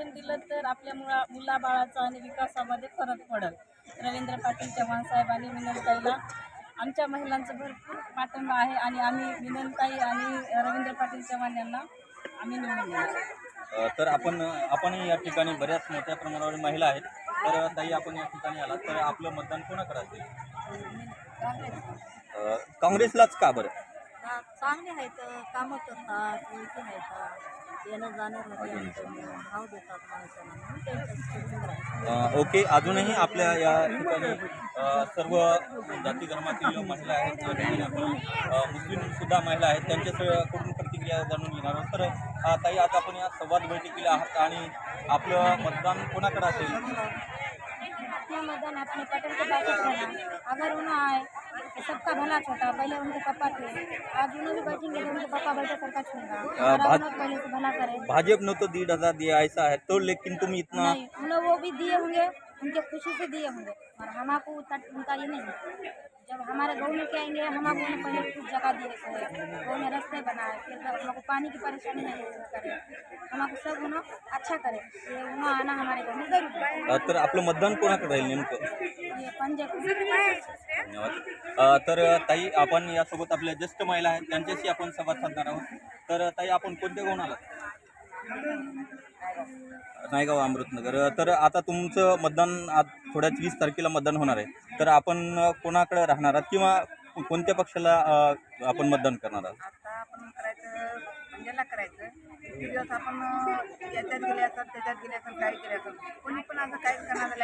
निवडून दिलं तर आपल्या मुला मुलाबाळाचा आणि विकासामध्ये फरक पडेल. रवींद्र पाटील चव्हाण साहेब आणि आमच्या महिलांचं भरपूर पाठिंबा आहे आणि आम्ही विनंताई आणि रवींद्र पाटील चव्हाण यांना आम्ही निवडून तर आपण आपण या ठिकाणी बऱ्याच मोठ्या प्रमाणावर महिला आहेत. तर ताई आपण या ठिकाणी आलात. तर आपलं मतदान कोणाकडे असेल? काँग्रेसलाच का बरं? चांगले आहेत कामं करतात ओळखी आहेत येणं जाण्यामध्ये भाव देतात माणसाला ओके अजूनही आपल्या या ठिकाणी सर्व जाती धर्मातील महिला आहेत मुस्लिम सुद्धा महिला आहेत त्यांच्याकडून प्रतिक्रिया जाणून घेणार आहोत? तर ताई आज आपण या संवाद बैठकीला आहात आणि आपलं मतदान कोणाकडे असेल? अपना मदन अपने पटन के पास रहना अगर उन्हें आए तो सबका भला छोटा पहले उनके पापा थे। आज उन्हें भी बैठेंगे तो उनके पापा बैठे सरकार छूँगा हमारा भाज- पहले से भला करे। भाजपा ने तो डेढ़ हज़ार दिया ऐसा है तो लेकिन तुम इतना हम उन्हें वो भी दिए होंगे उनके खुशी से दिए होंगे। और हमारे आपको उनका ये नहीं है। जब हमारे गाँव में क्या आएंगे हम आपको पहले कुछ जगह दिए थे गाँव में रास्ते बनाए फिर जब हमको पानी की परेशानी नहीं करे। हमको सब उन्हें अच्छा करे। ये उन्हें आना हमारे गाँव में जरूर। है अ, तर आपलं मतदान कोणाकडे राहील नेमकं? तर ताई आपण यासोबत आपल्या ज्येष्ठ महिला आहेत त्यांच्याशी आपण संवाद साधणार आहोत. तर ताई आपण कोणत्या गावून आलात? नायगाव अमृतनगर. तर आता तुमचं मतदान आज थोड्याच वीस तारखेला मतदान होणार आहे. तर आपण कोणाकडे राहणार आहात किंवा कोणत्या पक्षाला अ, आपण मतदान करणार आहात? आता आपण करायचं मंजेला करायचं. किती दिवस आपण याच्यात गेले असतात त्याच्यात गेले असतात काय केले असतात. कोणी पण असं काहीच करणार नाही.